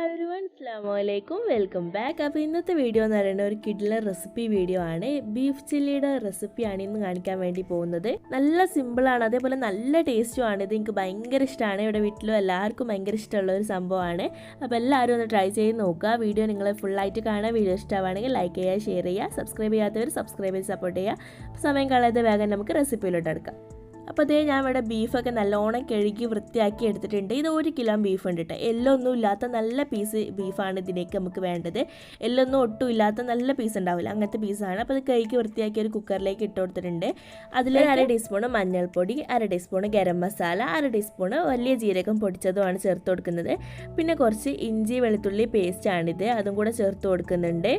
Hi everyone അസ്ലാമലൈക്കും welcome back അപ്പോൾ ഇന്നത്തെ വീഡിയോ എന്ന് പറയുന്നത് ഒരു കിഡിലെ റെസിപ്പി വീഡിയോ ആണ്. ബീഫ് ചില്ലിയുടെ റെസിപ്പിയാണ് ഇന്ന് കാണിക്കാൻ വേണ്ടി പോകുന്നത്. നല്ല സിമ്പിളാണ് അതേപോലെ നല്ല ടേസ്റ്റും ആണ്. ഇത് എനിക്ക് ഭയങ്കര ഇഷ്ടമാണ് ഇവിടെ വീട്ടിലും എല്ലാവർക്കും ഭയങ്കര ഇഷ്ടമുള്ള ഒരു സംഭവമാണ്. അപ്പോൾ എല്ലാവരും ഒന്ന് ട്രൈ ചെയ്ത് നോക്കുക. വീഡിയോ നിങ്ങൾ ഫുള്ളായിട്ട് കാണുക. വീഡിയോ ഇഷ്ടമാണെങ്കിൽ ലൈക്ക് ചെയ്യുക ഷെയർ ചെയ്യുക. സബ്സ്ക്രൈബ് ചെയ്യാത്തവർ സബ്സ്ക്രൈബ് ചെയ്ത് സപ്പോർട്ട് ചെയ്യുക. സമയം കളയാതെ വേഗം നമുക്ക് റെസിപ്പിയിലോട്ട് എടുക്കാം അപ്പോൾ അതേ ഞാൻ ഇവിടെ ബീഫൊക്കെ നല്ലോണം കഴുകി വൃത്തിയാക്കി എടുത്തിട്ടുണ്ട്. ഇത് ഒരു കിലോ ബീഫ് ഉണ്ട് കേട്ടോ. എല്ലൊന്നും ഇല്ലാത്ത നല്ല പീസ് ബീഫാണ് ഇതിലേക്ക് നമുക്ക് വേണ്ടത്. എല്ലൊന്നും ഒട്ടും ഇല്ലാത്ത നല്ല പീസ് ഉണ്ടാവില്ല. അങ്ങനത്തെ പീസാണ് അപ്പോൾ അത് കഴുകി വൃത്തിയാക്കി ഒരു കുക്കറിലേക്ക് ഇട്ട് കൊടുത്തിട്ടുണ്ട്. അതിൽ അര ടീസ്പൂണ് മഞ്ഞൾപ്പൊടി അര ടീസ്പൂണ് ഗരം മസാല അര ടീസ്പൂണ് വലിയ ജീരകം പൊടിച്ചതുമാണ് ചേർത്ത് കൊടുക്കുന്നത്. പിന്നെ കുറച്ച് ഇഞ്ചി വെളുത്തുള്ളി പേസ്റ്റാണിത് അതും കൂടെ ചേർത്ത് കൊടുക്കുന്നുണ്ട്.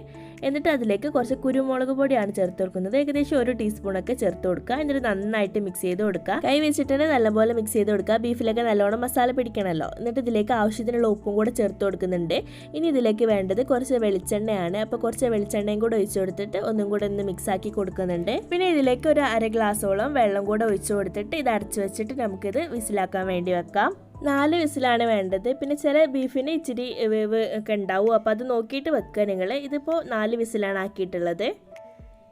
എന്നിട്ട് അതിലേക്ക് കുറച്ച് കുരുമുളക് പൊടിയാണ് ചേർത്ത് കൊടുക്കുന്നത്. ഏകദേശം ഒരു ടീസ്പൂണൊക്കെ ചേർത്ത് കൊടുക്കുക. എന്നിട്ട് നന്നായിട്ട് മിക്സ് ചെയ്ത് കൊടുക്കുക. കൈ വെച്ചിട്ട് തന്നെ നല്ലപോലെ മിക്സ് ചെയ്ത് കൊടുക്കുക. ബീഫിലൊക്കെ നല്ലോണം മസാല പിടിക്കണമല്ലോ എന്നിട്ട് ഇതിലേക്ക് ആവശ്യത്തിനുള്ള ഉപ്പും കൂടെ ചേർത്ത് കൊടുക്കുന്നുണ്ട്. ഇനി ഇതിലേക്ക് വേണ്ടത് കുറച്ച് വെളിച്ചെണ്ണയാണ്. അപ്പോൾ കുറച്ച് വെളിച്ചെണ്ണയും കൂടെ ഒഴിച്ചു കൊടുത്തിട്ട് ഒന്നും കൂടെ ഒന്ന് മിക്സ് ആക്കി കൊടുക്കുന്നുണ്ട്. പിന്നെ ഇതിലേക്ക് ഒരു അര ഗ്ലാസോളം വെള്ളം കൂടെ ഒഴിച്ചു കൊടുത്തിട്ട് ഇത് അടച്ചു വെച്ചിട്ട് നമുക്കിത് വിസിലാക്കാൻ വേണ്ടി വെക്കാം. നാല് വിസിലാണ് വേണ്ടത്. പിന്നെ ചില ബീഫിന് ഇച്ചിരി വേവ് ഒക്കെ ഉണ്ടാവും. അപ്പോൾ അത് നോക്കിയിട്ട് വെക്കുക നിങ്ങൾ ഇതിപ്പോ നാല് വിസിലാണ് ആക്കിയിട്ടുള്ളത്.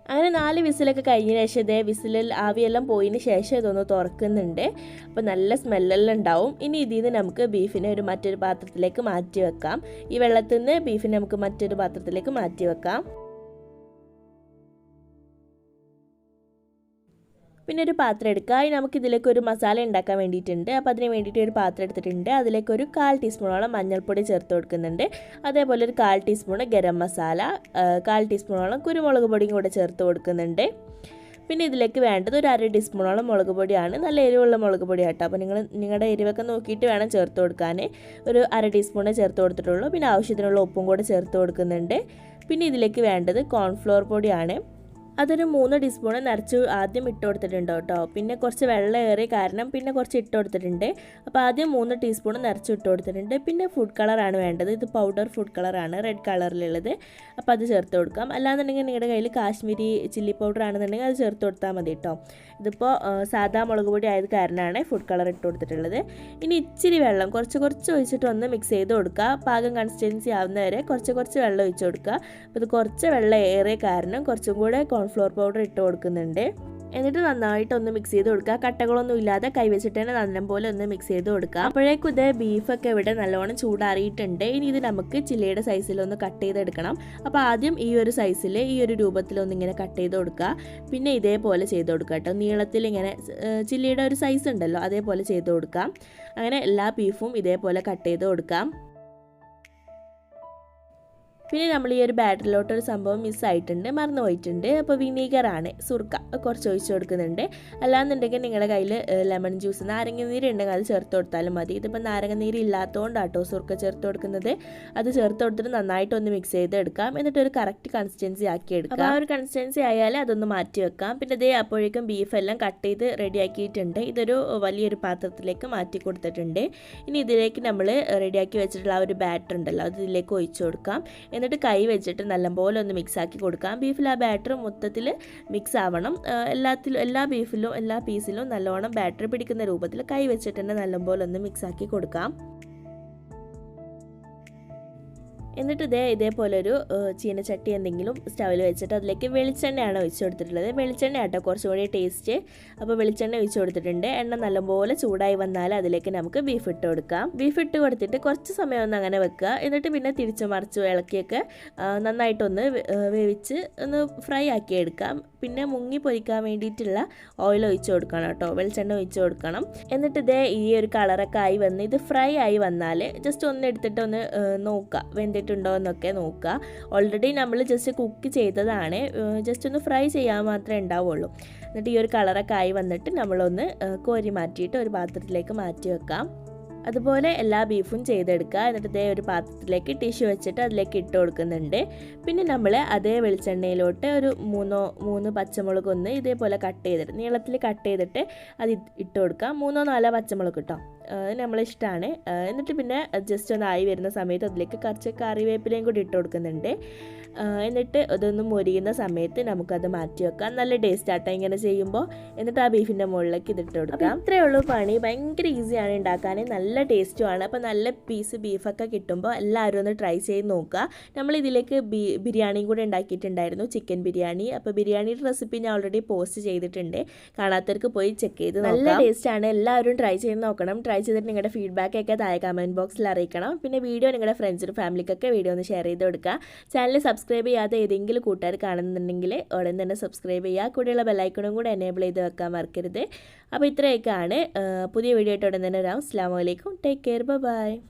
അങ്ങനെ നാല് വിസിലൊക്കെ കഴിഞ്ഞ ശേഷം ഇതേ വിസിലിൽ ആവിയെല്ലാം പോയതിന് ശേഷം ഇതൊന്ന് തുറക്കുന്നുണ്ട്. അപ്പോൾ നല്ല സ്മെല്ലെല്ലാം ഉണ്ടാവും. ഇനി ഇതിൽ നിന്ന് നമുക്ക് ബീഫിനെ ഒരു മറ്റൊരു പാത്രത്തിലേക്ക് മാറ്റി വെക്കാം. ഈ വെള്ളത്തിൽ നിന്ന് ബീഫിനെ നമുക്ക് മറ്റൊരു പാത്രത്തിലേക്ക് മാറ്റി വെക്കാം. പിന്നെ ഒരു പാത്രം എടുക്കുക. അതിന് നമുക്ക് ഇതിലേക്ക് ഒരു മസാല ഉണ്ടാക്കാൻ വേണ്ടിയിട്ടുണ്ട്. അപ്പോൾ അതിന് വേണ്ടിയിട്ട് ഒരു പാത്രം എടുത്തിട്ടുണ്ട്. അതിലേക്ക് ഒരു കാൽ ടീസ്പൂണോളം മഞ്ഞൾപ്പൊടി ചേർത്ത് കൊടുക്കുന്നുണ്ട്. അതേപോലെ ഒരു കാൽ ടീസ്പൂൺ ഗരം മസാല കാൽ ടീസ്പൂണോളം കുരുമുളക് പൊടിയും കൂടെ ചേർത്ത് കൊടുക്കുന്നുണ്ട്. പിന്നെ ഇതിലേക്ക് വേണ്ടത് ഒരു അര ടീസ്പൂണോളം മുളക് പൊടിയാണ്. നല്ല എരിവുള്ള മുളക് പൊടി കേട്ടോ അപ്പോൾ നിങ്ങൾ നിങ്ങളുടെ എരിവൊക്കെ നോക്കിയിട്ട് വേണം ചേർത്ത് കൊടുക്കാൻ. ഒരു അര ടീസ്പൂണേ ചേർത്ത് കൊടുത്തിട്ടുള്ളൂ. പിന്നെ ആവശ്യത്തിനുള്ള ഉപ്പും കൂടെ ചേർത്ത് കൊടുക്കുന്നുണ്ട്. പിന്നെ ഇതിലേക്ക് വേണ്ടത് കോൺഫ്ലോർ പൊടിയാണ്. അതൊരു മൂന്ന് ടീസ്പൂൺ നിറച്ച് ആദ്യം ഇട്ട് കൊടുത്തിട്ടുണ്ട് കേട്ടോ. പിന്നെ കുറച്ച് വെള്ളം ഏറിയ കാരണം പിന്നെ കുറച്ച് ഇട്ട് കൊടുത്തിട്ടുണ്ട്. അപ്പോൾ ആദ്യം മൂന്ന് ടീസ്പൂൺ നിറച്ച് ഇട്ട് കൊടുത്തിട്ടുണ്ട്. പിന്നെ ഫുഡ് കളറാണ് വേണ്ടത്. ഇത് പൗഡർ ഫുഡ് കളറാണ് റെഡ് കളറിലുള്ളത് അപ്പോൾ അത് ചേർത്ത് കൊടുക്കാം. അല്ലാന്നുണ്ടെങ്കിൽ നിങ്ങളുടെ കയ്യിൽ കാശ്മീരി ചില്ലി പൗഡർ ആണെന്നുണ്ടെങ്കിൽ അത് ചേർത്ത് കൊടുത്താൽ മതി കേട്ടോ ഇതിപ്പോൾ സാധാ മുളക് പൊടി ആയത് കാരണമാണ് ഫുഡ് കളർ ഇട്ട് കൊടുത്തിട്ടുള്ളത്. ഇനി ഇച്ചിരി വെള്ളം കുറച്ച് കുറച്ച് ഒഴിച്ചിട്ട് ഒന്ന് മിക്സ് ചെയ്ത് കൊടുക്കുക പാകം കൺസിസ്റ്റൻസി ആവുന്നവരെ കുറച്ച് കുറച്ച് വെള്ളം ഒഴിച്ച് കൊടുക്കുക അപ്പോൾ ഇത് കുറച്ച് വെള്ളം ഏറിയ കാരണം കുറച്ചും കൂടെ കോൺഫ്ലോർ പൗഡർ ഇട്ട് കൊടുക്കുന്നുണ്ട്. എന്നിട്ട് നന്നായിട്ട് ഒന്ന് മിക്സ് ചെയ്ത് കൊടുക്കുക. കട്ടകളൊന്നും ഇല്ലാതെ കൈവച്ചിട്ട് തന്നെ നന്നം പോലെ ഒന്ന് മിക്സ് ചെയ്ത് കൊടുക്കുക. അപ്പോഴേക്കും ഇത് ബീഫൊക്കെ ഇവിടെ നല്ലോണം ചൂടാറിയിട്ടുണ്ട്. ഇനി ഇത് നമുക്ക് ചില്ലിയുടെ സൈസിലൊന്ന് കട്ട് ചെയ്തെടുക്കണം. അപ്പോൾ ആദ്യം ഈ ഒരു സൈസിൽ ഈ ഒരു രൂപത്തിലൊന്ന് ഇങ്ങനെ കട്ട് ചെയ്ത് കൊടുക്കുക. പിന്നെ ഇതേപോലെ ചെയ്ത് കൊടുക്കുക കേട്ടോ. നീളത്തിൽ ഇങ്ങനെ ചില്ലിയുടെ ഒരു സൈസ് ഉണ്ടല്ലോ അതേപോലെ ചെയ്ത് കൊടുക്കാം അങ്ങനെ എല്ലാ ബീഫും ഇതേപോലെ കട്ട് ചെയ്ത് കൊടുക്കാം പിന്നെ നമ്മൾ ഈ ഒരു ബാറ്ററിലോട്ട് ഒരു സംഭവം മിസ്സായിട്ടുണ്ട് മറന്നു പോയിട്ടുണ്ട് അപ്പോൾ വിനീഗറാണ് സുർക്ക കുറച്ച് ഒഴിച്ചു കൊടുക്കുന്നുണ്ട്. അല്ലാന്നുണ്ടെങ്കിൽ നിങ്ങളുടെ കയ്യിൽ ലെമൺ ജ്യൂസ് നാരങ്ങ നീര് ഉണ്ടെങ്കിൽ അത് ചേർത്ത് കൊടുത്താലും മതി. ഇതിപ്പോൾ നാരങ്ങ നീര് ഇല്ലാത്തതുകൊണ്ടാട്ടോ സുർക്ക ചേർത്ത് കൊടുക്കുന്നത്. അത് ചേർത്ത് കൊടുത്തിട്ട് നന്നായിട്ടൊന്ന് മിക്സ് ചെയ്ത് എടുക്കാം എന്നിട്ട് ഒരു കറക്റ്റ് കൺസിസ്റ്റൻസി ആക്കി എടുക്കാം. ആ ഒരു കൺസിസ്റ്റൻസി ആയാൽ അതൊന്ന് മാറ്റി വെക്കാം. പിന്നെ ഇതേ അപ്പോഴേക്കും ബീഫ് എല്ലാം കട്ട് ചെയ്ത് റെഡിയാക്കിയിട്ടുണ്ട് ഇതൊരു വലിയൊരു പാത്രത്തിലേക്ക് മാറ്റി കൊടുത്തിട്ടുണ്ട്. ഇനി ഇതിലേക്ക് നമ്മൾ റെഡിയാക്കി വെച്ചിട്ടുള്ള ആ ഒരു ബാറ്റർ ഉണ്ടല്ലോ അത് ഇതിലേക്ക് ഒഴിച്ചു കൊടുക്കാം. എന്നിട്ട് കൈ വെച്ചിട്ട് നല്ലപോലെ ഒന്ന് മിക്സാക്കി കൊടുക്കാം. ബീഫിൽ ആ ബാറ്റർ മൊത്തത്തിൽ മിക്സ് ആവണം. എല്ലാത്തിലും എല്ലാ ബീഫിലും എല്ലാ പീസിലും നല്ലോണം ബാറ്റർ പിടിക്കുന്ന രൂപത്തിൽ കൈ വെച്ചിട്ട് തന്നെ നല്ലപോലെ ഒന്ന് മിക്സാക്കി കൊടുക്കാം. എന്നിട്ട് ഇതേ ഇതേപോലെ ഒരു ചീനച്ചട്ടി എന്തെങ്കിലും സ്റ്റവിൽ വെച്ചിട്ട് അതിലേക്ക് വെളിച്ചെണ്ണയാണ് ഒഴിച്ചു കൊടുത്തിട്ടുള്ളത്. വെളിച്ചെണ്ണ ആട്ടോ കുറച്ചും കൂടി ടേസ്റ്റ്. അപ്പോൾ വെളിച്ചെണ്ണ ഒഴിച്ചു കൊടുത്തിട്ടുണ്ട്. എണ്ണ നല്ലപോലെ ചൂടായി വന്നാൽ അതിലേക്ക് നമുക്ക് ബീഫ് ഇട്ട് കൊടുക്കാം. ബീഫ് ഇട്ട് കൊടുത്തിട്ട് കുറച്ച് സമയം ഒന്ന് അങ്ങനെ വെക്കുക. എന്നിട്ട് പിന്നെ തിരിച്ചു മറിച്ചു ഇളക്കിയൊക്കെ നന്നായിട്ടൊന്ന് വേവിച്ച് ഒന്ന് ഫ്രൈ ആക്കി എടുക്കാം. പിന്നെ മുങ്ങി പൊരിക്കാൻ വേണ്ടിയിട്ടുള്ള ഓയിൽ ഒഴിച്ച് കൊടുക്കണം കേട്ടോ. വെളിച്ചെണ്ണ ഒഴിച്ച് കൊടുക്കണം. എന്നിട്ട് ഇതേ ഈ ഒരു കളറൊക്കെ ആയി വന്ന് ഇത് ഫ്രൈ ആയി വന്നാൽ ജസ്റ്റ് ഒന്ന് എടുത്തിട്ട് ഒന്ന് നോക്കുക. വെന്തിട്ടുണ്ടോ എന്നൊക്കെ നോക്കുക. ഓൾറെഡി നമ്മൾ ജസ്റ്റ് കുക്ക് ചെയ്തതാണ്. ജസ്റ്റ് ഒന്ന് ഫ്രൈ ചെയ്യാൻ മാത്രമേ ഉണ്ടാവുള്ളൂ. എന്നിട്ട് ഈ ഒരു കളറൊക്കെ ആയി വന്നിട്ട് നമ്മളൊന്ന് കോരി മാറ്റിയിട്ട് ഒരു പാത്രത്തിലേക്ക് മാറ്റി വെക്കാം. അതുപോലെ എല്ലാ ബീഫും ചെയ്തെടുക്കുക. എന്നിട്ട് ഇതേ ഒരു പാത്രത്തിലേക്ക് ടിഷ്യൂ വെച്ചിട്ട് അതിലേക്ക് ഇട്ട് കൊടുക്കുന്നുണ്ട്. പിന്നെ നമ്മൾ അതേ വെളിച്ചെണ്ണയിലോട്ട് ഒരു മൂന്നോ മൂന്ന് പച്ചമുളക് ഒന്ന് ഇതേപോലെ കട്ട് ചെയ്തിട്ട് നീളത്തിൽ കട്ട് ചെയ്തിട്ട് അത് ഇട്ട് കൊടുക്കുക. മൂന്നോ നാലോ പച്ചമുളക് കിട്ടും നമ്മളിഷ്ടമാണ് എന്നിട്ട് പിന്നെ ജസ്റ്റ് ഒന്ന് ആയി വരുന്ന സമയത്ത് അതിലേക്ക് കുറച്ച് കറിവേപ്പിലയും കൂടി ഇട്ട് കൊടുക്കുന്നുണ്ട്. എന്നിട്ട് ഇതൊന്ന് മൊരിയുന്ന സമയത്ത് നമുക്കത് മാറ്റി വെക്കാം. നല്ല ടേസ്റ്റ് ആട്ടോ ഇങ്ങനെ ചെയ്യുമ്പോൾ. എന്നിട്ട് ആ ബീഫിന്റെ മുകളിലേക്ക് ഇതിട്ട് കൊടുക്കാം. ഇത്രയേ ഉള്ളൂ പണി. ഭയങ്കര ഈസിയാണ് ഉണ്ടാക്കാൻ നല്ല ടേസ്റ്റുമാണ് അപ്പോൾ നല്ല പീസ് ബീഫൊക്കെ കിട്ടുമ്പോൾ എല്ലാവരും ഒന്ന് ട്രൈ ചെയ്ത് നോക്കുക. നമ്മൾ ഇതിലേക്ക് ബി ബിരിയാണിയും കൂടെ ഉണ്ടാക്കിയിട്ടുണ്ടായിരുന്നു ചിക്കൻ ബിരിയാണി. അപ്പോൾ ബിരിയാണിയുടെ റെസിപ്പി ഞാൻ ഓൾറെഡി പോസ്റ്റ് ചെയ്തിട്ടുണ്ട്. കാണാത്തവർക്ക് പോയി ചെക്ക് ചെയ്ത് നല്ല ടേസ്റ്റാണ് എല്ലാവരും ട്രൈ ചെയ്ത് നോക്കണം. ട്രൈ ചെയ്തിട്ട് നിങ്ങളുടെ ഫീഡ്ബാക്ക് ഒക്കെ താഴെ കമന്റ് ബോക്സിൽ അറിയിക്കണം. പിന്നെ വീഡിയോ നിങ്ങളുടെ ഫ്രണ്ട്സിനും ഫാമിലിക്കൊക്കെ വീഡിയോ ഒന്ന് ഷെയർ ചെയ്ത് കൊടുക്കുക. ചാനൽ സബ്സ്ക്രൈബ് ചെയ്യാതെ ഏതെങ്കിലും കൂട്ടുകാർ കാണുന്നുണ്ടെങ്കിൽ ഉടൻ തന്നെ സബ്സ്ക്രൈബ് ചെയ്യുക. കൂടെയുള്ള ബെല്ലൈക്കണും കൂടെ എനേബിൾ ചെയ്ത് വെക്കാൻ മറക്കരുത്. അപ്പോൾ ഇത്രയൊക്കെയാണ്. പുതിയ വീഡിയോ ആയിട്ട് ഉടൻ തന്നെ വരാം. അസ്സാം Take care. Bye bye.